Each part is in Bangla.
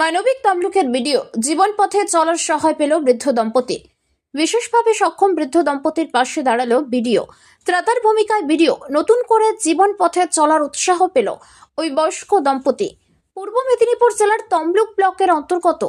মানবিক তমলুকের ভিডিও জীবন পথে চলার সহায় পেল বৃদ্ধ দম্পতি। বিশেষভাবে সক্ষম বৃদ্ধ দম্পতির পাশে দাঁড়াল ভিডিও ত্রাতার ভূমিকায় ভিডিও নতুন করে জীবন পথে চলার উৎসাহ পেল ওই বয়স্ক দম্পতি। পূর্ব মেদিনীপুর জেলার তমলুক ব্লকের অন্তর্গত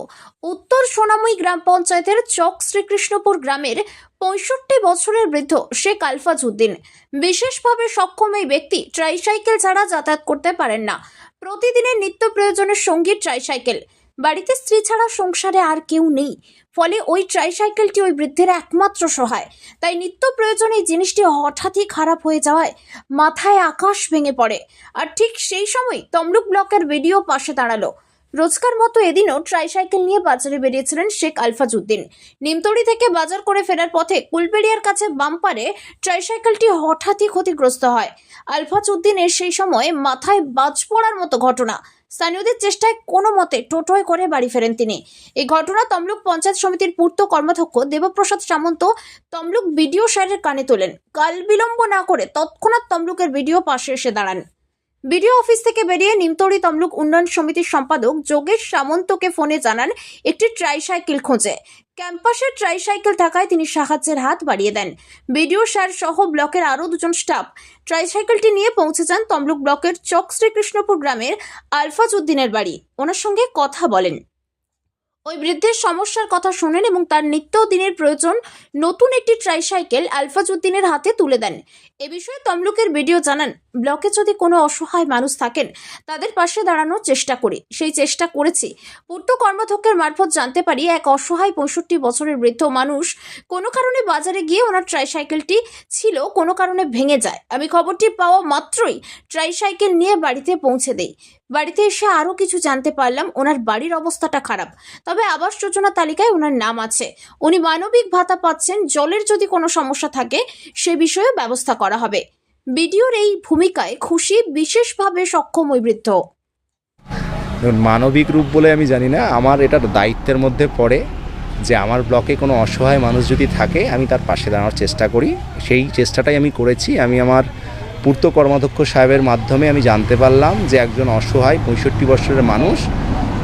উত্তর সোনামুই গ্রাম পঞ্চায়েতের চক শ্রীকৃষ্ণপুর গ্রামের পঁয়ষট্টি বছরের বৃদ্ধ শেখ আলফাজ উদ্দিন। বিশেষভাবে সক্ষম এই ব্যক্তি ট্রাইসাইকেল ছাড়া যাতায়াত করতে পারেন না। প্রতিদিনের নিত্য প্রয়োজনের সঙ্গী ট্রাইসাইকেল বাড়িতে স্ত্রী ছাড়া সংসারে আর কেউ নেই। ফলে ওই ট্রাইসাইকেলটি ওই বৃদ্ধের একমাত্র সহায়। তাই নিত্য প্রয়োজনে এই জিনিসটি হঠাৎই খারাপ হয়ে যাওয়ায় মাথায় আকাশ ভেঙে পড়ে। আর ঠিক সেই সময় তমলুক ব্লকের ভিডিও পাশে দাঁড়াল। রোজকার মতো এদিনও ট্রাইসাইকেল নিয়ে বাজারে বেরিয়েছিলেন শেখ আলফাজউদ্দিন। নিমতড়ি থেকে বাজার করে ফেরার পথে কুলবেড়িয়ার কাছে বাম্পারে ট্রাইসাইকেলটি হঠাৎই ক্ষতিগ্রস্ত হয়। আলফাজউদ্দিনের সেই সময় মাথায় বাজ পড়ার মতো ঘটনা। স্থানীয়দের চেষ্টায় কোনো মতে টোটোয় করে বাড়ি ফেরেন তিনি। এই ঘটনা তমলুক পঞ্চায়েত সমিতির পূর্ত কর্মাধ্যক্ষ দেবপ্রসাদ সামন্ত তমলুক বিডিও স্যারের কানে তোলেন। কাল বিলম্ব না করে তৎক্ষণাৎ তমলুকের বিডিও পাশে এসে দাঁড়ান। বিডিও অফিস থেকে বেরিয়ে নিমতরি তমলুক উন্নয়ন সমিতির সম্পাদক যোগেশ সামন্তকে ফোনে জানান, একটি ট্রাইসাইকেল খোঁজে। ক্যাম্পাসে ট্রাইসাইকেল থাকায় তিনি সাহায্যের হাত বাড়িয়ে দেন। বিডিও স্যার সহ ব্লকের আরও দুজন স্টাফ। ট্রাইসাইকেলটি নিয়ে পৌঁছে যান তমলুক ব্লকের চক শ্রীকৃষ্ণপুর গ্রামের আলফাজ উদ্দিনের বাড়ি। ওনার সঙ্গে কথা বলেন। ওই বৃদ্ধের সমস্যার কথা শোনেন এবং তার নিত্য দিনের প্রয়োজন নতুন একটি ট্রাইসাইকেল আলফাজউদ্দিনের হাতে তুলে দেন। এ বিষয়ে তমলুকের ভিডিও জানান, ব্লকে যদি কোনো অসহায় মানুষ থাকেন, তাদের পাশে দাঁড়ানোর চেষ্টা করি। সেই চেষ্টা করেছি। পূর্ত কর্মাধ্যক্ষের মারফত জানতে পারি এক অসহায় পঁয়ষট্টি বছরের বৃদ্ধ মানুষ কোনো কারণে বাজারে গিয়ে ওনার ট্রাইসাইকেলটি ছিল, কোনো কারণে ভেঙে যায়। আমি খবরটি পাওয়া মাত্রই ট্রাইসাইকেল নিয়ে বাড়িতে পৌঁছে দেই। বাড়িতে এসে আরও কিছু জানতে পারলাম, ওনার বাড়ির অবস্থাটা খারাপ। তবে আবাস যোজনা তালিকায় ওনার নাম আছে। উনি মানবিক ভাতা পাচ্ছেন, জলের যদি কোনো সমস্যা থাকে, সে বিষয়ে ব্যবস্থা করা হবে। বিডিওর এই ভূমিকায় খুশি বিশেষভাবে সক্ষম ওই বৃদ্ধ। মানবিক রূপ বলে আমি জানি না, আমার এটা দায়িত্বের মধ্যে পড়ে যে আমার ব্লকে কোনো অসহায় মানুষ যদি থাকে, আমি তার পাশে দাঁড়ানোর চেষ্টা করি। সেই চেষ্টাটাই আমি করেছি, আমি আমার পূর্ত কর্মাধ্যক্ষ সাহেবের মাধ্যমে আমি জানতে পারলাম যে একজন অসহায় পঁয়ষট্টি বছরের মানুষ,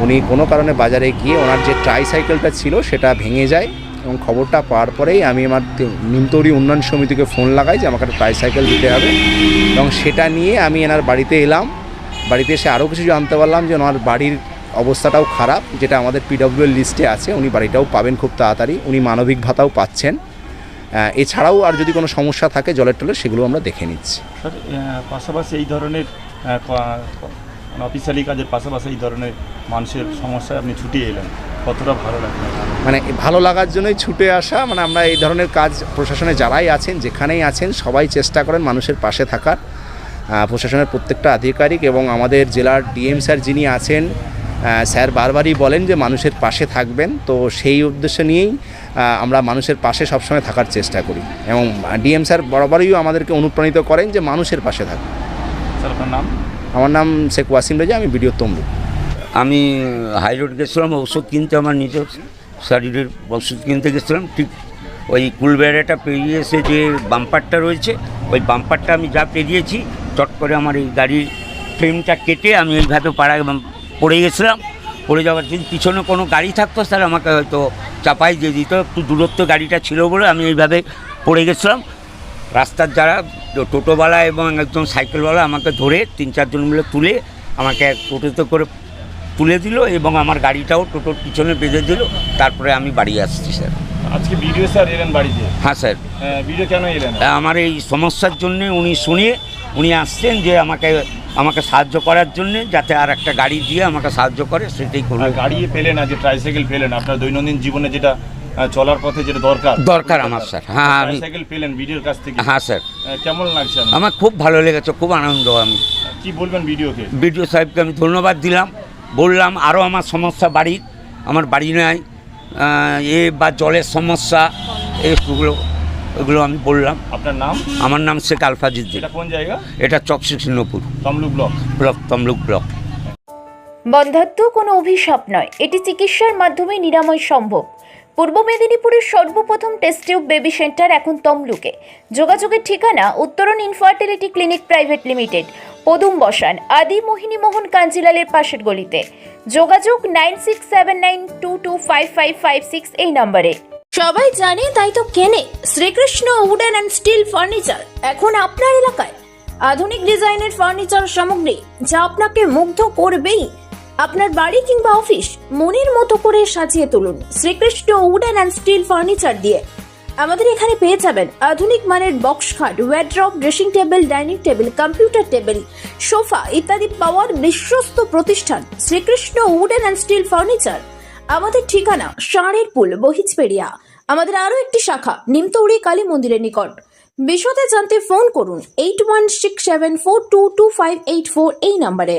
উনি কোনো কারণে বাজারে গিয়ে ওনার যে ট্রাইসাইকেলটা ছিল সেটা ভেঙে যায় এবং খবরটা পাওয়ার পরেই আমি আমার নিমতৌরি উন্নয়ন সমিতিকে ফোন লাগাই যে আমাকে একটা ট্রাইসাইকেল দিতে হবে এবং সেটা নিয়ে আমি এনার বাড়িতে এলাম। বাড়িতে এসে আরও কিছু জানতে পারলাম যে ওনার বাড়ির অবস্থাটাও খারাপ, যেটা আমাদের পিডব্লিউএল লিস্টে আছে, উনি বাড়িটাও পাবেন খুব তাড়াতাড়ি, উনি মানবিক ভাতাও পাচ্ছেন। এছাড়াও আর যদি কোনো সমস্যা থাকে জলের টলের সেগুলো আমরা দেখে নিচ্ছি। স্যার পাশাপাশি এই ধরনের অফিসিয়ালি কাজের পাশাপাশি এই ধরনের মানুষের সমস্যায় আপনি ছুটে এলেন কতটা ভালো লাগল? মানে ভালো লাগার জন্যই ছুটে আসা মানে আমরা এই ধরনের কাজ প্রশাসনে যারাই আছেন যেখানেই আছেন সবাই চেষ্টা করেন মানুষের পাশে থাকার। প্রশাসনের প্রত্যেকটা আধিকারিক এবং আমাদের জেলার ডিএম স্যার যিনি আছেন স্যার বারবারই বলেন যে মানুষের পাশে থাকবেন। তো সেই উদ্দেশ্য নিয়েই আমরা মানুষের পাশে সবসময় থাকার চেষ্টা করি। এবং ডিএম স্যার বরাবরই আমাদেরকে অনুপ্রাণিত করেন যে মানুষের পাশে থাকুন। স্যার আপনার নাম? আমার নাম শেখ ওয়াসিম রেজা আমি ভিডিও তমলুক। আমি হাই রোড গেছিলাম ওষুধ কিনতে আমার নিজের শরীরের ওষুধ কিনতে গেছিলাম ঠিক ওই কুলবেড়াটা পেরিয়ে এসে যে বাম্পারটা রয়েছে ওই বাম্পারটা আমি যা পেরিয়েছি চট করে আমার এই গাড়ির ফ্রেমটা কেটে আমি এইভাবে পাড়ায় বাম- পড়ে গেছিলাম পড়ে যাওয়ার যদি পিছনে কোনো গাড়ি থাকতো স্যার আমাকে হয়তো চাপাই দিয়ে দিত একটু দূরত্ব গাড়িটা ছিল বলে আমি এইভাবে পড়ে গেছিলাম। রাস্তার যারা টোটোওয়ালা এবং একজন সাইকেলওয়ালা আমাকে ধরে তিন চারজন মিলে তুলে আমাকে এক টোটোতে করে তুলে দিল এবং আমার গাড়িটাও টোটোর পিছনে বেঁধে দিল তারপরে আমি বাড়ি আসছি স্যার। আজকে ভিডিও স্যার এলেন বাড়িতে? হ্যাঁ স্যার। ভিডিও কেন এলেন? আমার এই সমস্যার জন্য উনি শুনিয়ে উনি আসছেন যে আমাকে আমাকে সাহায্য করার জন্য যাতে আর একটা গাড়ি দিয়ে আমাকে সাহায্য করে সেটাই করবে গাড়ি পেলেন আজকে ট্রাইসাইকেল পেলেন আপনার দৈনন্দিন জীবনে যেটা চলার পথে যেটা দরকার। দরকার আমার স্যার। হ্যাঁ আমি ট্রাইসাইকেল পেলেন ভিডিওর কাছ থেকে। হ্যাঁ স্যার। কেমন লাগছে? আমার খুব ভালো লেগেছে খুব আনন্দ। আমি কি বলবেন ভিডিওকে বিডিও সাহেবকে আমি ধন্যবাদ দিলাম। বললাম আরও আমার সমস্যা বাড়ির আমার বাড়ি নাই এ বা জলের সমস্যা এগুলো এগুলো আমি বললাম। আপনার নাম? আমার নাম শেখ আলফাজুদ্দিন এটা কোন জায়গা? এটা চকশিষ্ণপুর Tamluk block. Block Tamluk block. বন্ধাত্ম কোনো অভিশাপ নয়। এটি চিকিৎসার মাধ্যমে নিরাময় সম্ভব। পূর্ব মেদিনীপুরের সর্বপ্রথম টেস্ট টিউব বেবি সেন্টার এখন তমলুকে। যোগাযোগের ঠিকানা উত্তরণ ইনফার্টিলিটি ক্লিনিক প্রাইভেট লিমিটেড পদুম বসান আদি মোহিনী মোহন কাঞ্জিলালের পাশের গলিতে। যোগাযোগ nine six seven nine two two five five five six এই নম্বরে সবাই জানে তাই তো কেনে। Srikrishna wooden and steel furniture, এখন আপনার এলাকায়। আধুনিক ডিজাইনের ফার্নিচার সামগ্রী, যা আপনাকে মুগ্ধ করবেই। আপনার বাড়ি কিংবা অফিস, মনের মতো করে সাজিয়ে তুলুন Srikrishna wooden and steel furniture দিয়ে। আমাদের এখানে পেয়ে যাবেন আধুনিক মানের বক্স খাট wardrobe dressing table dining table computer table sofa ইত্যাদি পাওয়ার বিশ্বস্ত প্রতিষ্ঠান Srikrishna wooden and steel furniture. আমাদের ঠিকানা ষাঁড়ের পুল বহিজপেড়িয়া আমাদের আরও একটি শাখা, নিমতৌড়ি কালী মন্দিরের নিকট। বিশদে জানতে ফোন করুন eight one six seven four two two five eight four এই নম্বরে।